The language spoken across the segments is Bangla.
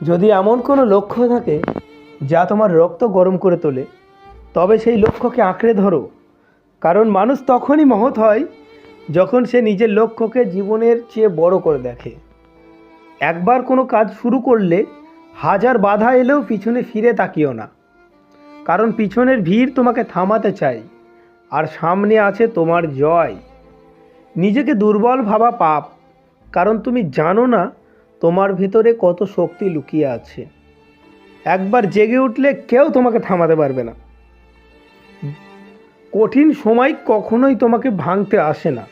যদি এমন কোনো লক্ষ্য থাকে যা তোমার রক্ত গরম করে তোলে, তবে সেই লক্ষ্যকে আঁকড়ে ধরো। কারণ মানুষ তখনই মহৎ হয় যখন সে নিজের লক্ষ্যকে জীবনের চেয়ে বড় করে দেখে। একবার কোনো কাজ শুরু করলে হাজার বাধা এলেও পিছনে ফিরে তাকিও না। কারণ পিছনের ভিড় তোমাকে থামাতে চাই, আর সামনে আছে তোমার জয়। নিজেকে দুর্বল ভাবা পাপ, কারণ তুমি জানো না তোমার ভেতরে কত শক্তি লুকিয়ে আছে? একবার জেগে উঠলে কেউ তোমাকে থামাতে পারবে না। কঠিন সময় কখনোই তোমাকে ভাঙতে আসে না।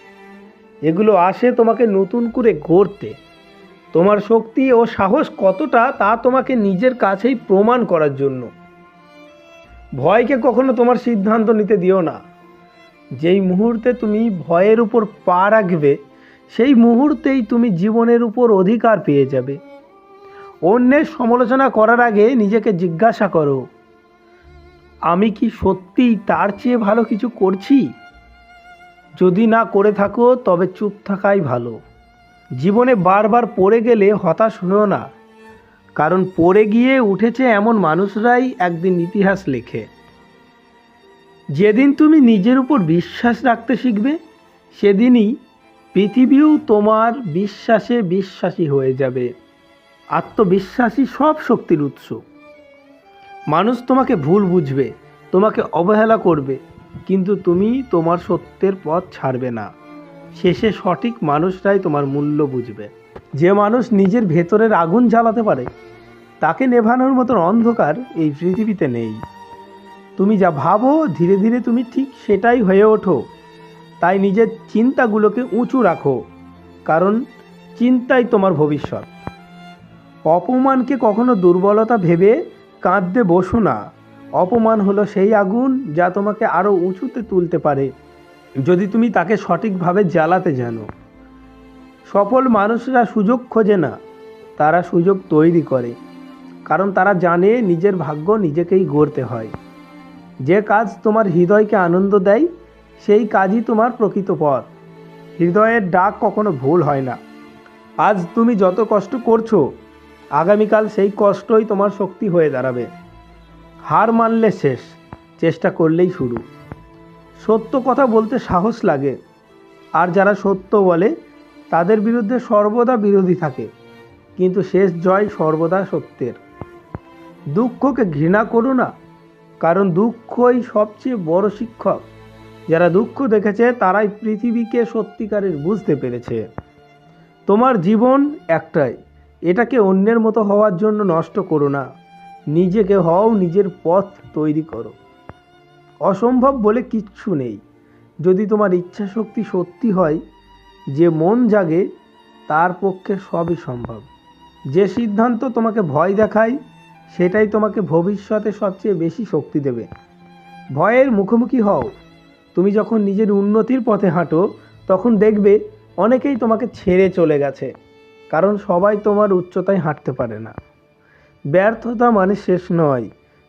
এগুলো আসে তোমাকে নতুন করে গড়তে। তোমার শক্তি ও সাহস কতটা তা তোমাকে নিজের কাছেই প্রমাণ করার জন্য। ভয়কে কখনো তোমার সিদ্ধান্ত নিতে দিও না। যেই মুহূর্তে তুমি ভয়ের উপর পা রাখবে সেই মুহূর্তেই তুমি জীবনের উপর অধিকার পেয়ে যাবে। অন্যের সমালোচনা করার আগে নিজেকে জিজ্ঞাসা করো, আমি কি সত্যিই তার চেয়ে ভালো কিছু করছি? যদি না করে থাকো, তবে চুপ থাকাই ভালো। জীবনে বারবার পড়ে গেলে হতাশ হও না, কারণ পড়ে গিয়ে উঠেছে এমন মানুষরাই একদিন ইতিহাস লেখে। যেদিন তুমি নিজের উপর বিশ্বাস রাখতে শিখবে, সেদিনই পৃথিবীও তোমার বিশ্বাসে বিশ্বাসী হয়ে যাবে। আত্মবিশ্বাসী সব শক্তির উৎস। মানুষ তোমাকে ভুল বুঝবে, তোমাকে অবহেলা করবে, কিন্তু তুমি তোমার সত্যের পথ ছাড়বে না। শেষে সঠিক মানুষরাই তোমার মূল্য বুঝবে। যে মানুষ নিজের ভেতরের আগুন জ্বালাতে পারে, তাকে নেভানোর মতন অন্ধকার এই পৃথিবীতে নেই। তুমি যা ভাবো, ধীরে ধীরে তুমি ঠিক সেটাই হয়ে ওঠো। তাই নিজের চিন্তাগুলোকে উঁচু রাখো, কারণ চিন্তাই তোমার ভবিষ্যৎ। অপমানকে কখনো দুর্বলতা ভেবে কাঁদতে বসো না। অপমান হলো সেই আগুন যা তোমাকে আরও উঁচুতে তুলতে পারে, যদি তুমি তাকে সঠিকভাবে জ্বালাতে জানো। সফল মানুষরা সুযোগ খোঁজে না, তারা সুযোগ তৈরি করে, কারণ তারা জানে নিজের ভাগ্য নিজেকেই গড়তে হয়। যে কাজ তোমার হৃদয়কে আনন্দ দেয় সেই কাজই তোমার প্রকৃত পথ। হৃদয়ের ডাক কখনো ভুল হয় না। আজ তুমি যত কষ্ট করছ, আগামীকাল সেই কষ্টই তোমার শক্তি হয়ে দাঁড়াবে। হার মানলে শেষ, চেষ্টা করলেই শুরু। সত্য কথা বলতে সাহস লাগে। আর যারা সত্য বলে, তাদের বিরুদ্ধে সর্বদা বিরোধী থাকে। কিন্তু শেষ জয় সর্বদা সত্যের। দুঃখকে ঘৃণা করো না, কারণ দুঃখই সবচেয়ে বড় শিক্ষক। যারা দুঃখ দেখেছে, তারাই পৃথিবীকে সত্যিকারের বুঝতে পেরেছে। তোমার জীবন একটাই। এটাকে অন্যের মতো হওয়ার জন্য নষ্ট করো না। নিজেকে হও, নিজের পথ তৈরি করো। অসম্ভব বলে কিচ্ছু নেই। যদি তোমার ইচ্ছা শক্তি সত্যি হয়, যে মন জাগে, তার পক্ষে সবই সম্ভব। যে সিদ্ধান্ত তোমাকে ভয় দেখায়, সেটাই তোমাকে ভবিষ্যতে সবচেয়ে বেশি শক্তি দেবে। ভয়ের মুখোমুখি হও। তুমি যখন নিজের উন্নতির পথে হাঁটো, তখন দেখবে অনেকেই তোমাকে ছেড়ে চলে গেছে, কারণ সবাই তোমার উচ্চতায় হাঁটতে পারে না। ব্যর্থতা মানে শেষ নয়।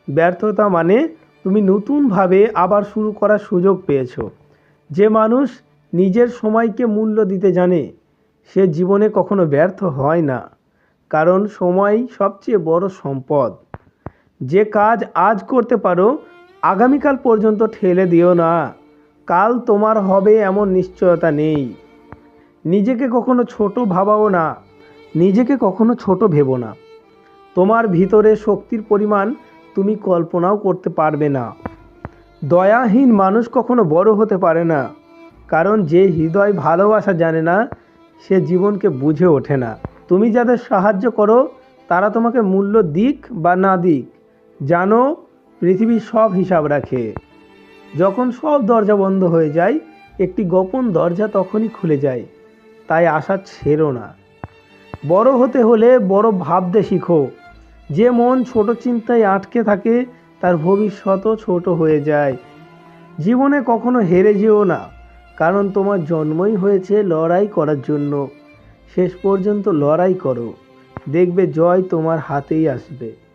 ব্যর্থতা মানে তুমি নতুনভাবে আবার শুরু করার সুযোগ পেয়েছ। যে মানুষ নিজের সময়কে মূল্য দিতে জানে, সে জীবনে কখনো ব্যর্থ হয় না, কারণ সময় সবচেয়ে বড় সম্পদ। যে কাজ আজ করতে পারো, আগামীকাল পর্যন্ত ঠেলে দিও না। কাল তোমার হবে এমন নিশ্চয়তা নেই। নিজেকে কখনো ছোট ভাবাও না, নিজেকে কখনো ছোট ভেবো না। তোমার ভিতরে শক্তির পরিমাণ তুমি কল্পনাও করতে পারবে না। দয়াহীন মানুষ কখনো বড় হতে পারে না, কারণ যে হৃদয় ভালোবাসা জানে না, সে জীবনকে বুঝে ওঠে না। তুমি যাদের সাহায্য করো, তারা তোমাকে মূল্য দিক বা না দিক, জানো, পৃথিবী সব হিসাব রাখে। যখন সব দরজা বন্ধ হয়ে যায়, একটি গোপন দরজা তখনই খুলে যায়। তাই আশা ছেড়ো না। বড় হতে হলে বড় ভাবতে শিখো। যে মন ছোট চিন্তায় আটকে থাকে, তার ভবিষ্যতও ছোট হয়ে যায়। জীবনে কখনো হেরে যেও না, কারণ তোমার জন্মই হয়েছে লড়াই করার জন্য। শেষ পর্যন্ত লড়াই করো। দেখবে জয় তোমার হাতেই আসবে।